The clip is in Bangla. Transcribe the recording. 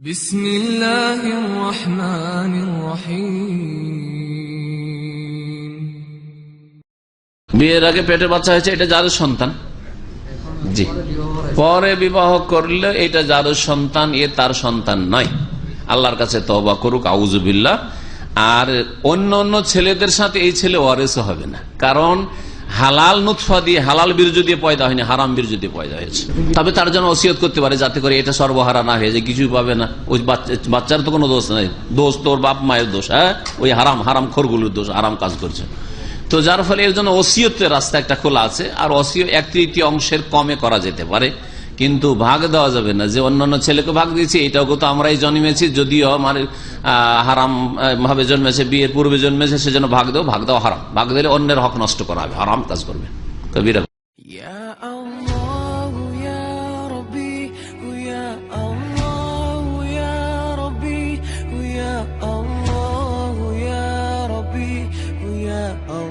بسم الله الرحمن الرحيم বিয়ের আগে পেটে বাচ্চা হয়েছে এটা যাদের সন্তান জি পরে বিবাহ করলে এটা যাদের সন্তান এ তার সন্তান নয় আল্লাহর কাছে তবা করুক আউজুবিল্লাহ আর অন্য অন্য ছেলেদের সাথে এই ছেলে ওয়ারেস হবে না কারণ হালাল নুৎফা দিয়ে হালাল বীর্য দিয়ে পয়দা হয়নি, হারাম বীর্য দিয়ে পয়দা হয়েছে। তবে তার জন্য ওসিয়ত করতে পারে যাতে করে এটা সর্বহারা না হয়ে যায়, কিছুই পাবে না। ওই বাচ্চা- বাচ্চার তো কোনো দোষ নাই। দোষ তোর বাপ মায়ের দোষ হ্যাঁ? ওই হারাম হারাম খোরগুলোর দোষ, হারাম কাজ করছে। তো যার ফলে এর জন্য অসিয়তের রাস্তা একটা খোলা আছে, আর অসিয় এক তৃতীয় অংশের কমে করা যেতে পারে। কিন্তু ভাগ দেওয়া যাবে না। যে অন্যান্য ছেলেকে ভাগ দিয়েছি, এটাও তো আমরাই জন্মেছি, যদিও আমার হারাম ভাবে জন্মেছে, বিয়ের পূর্বে জন্মেছে, সেজন্য ভাগ দেবো ভাগ দেওয়া হারাম। ভাগ দিলে অন্যের হক নষ্ট করা হবে, হারাম কাজ করবে। কবির Oh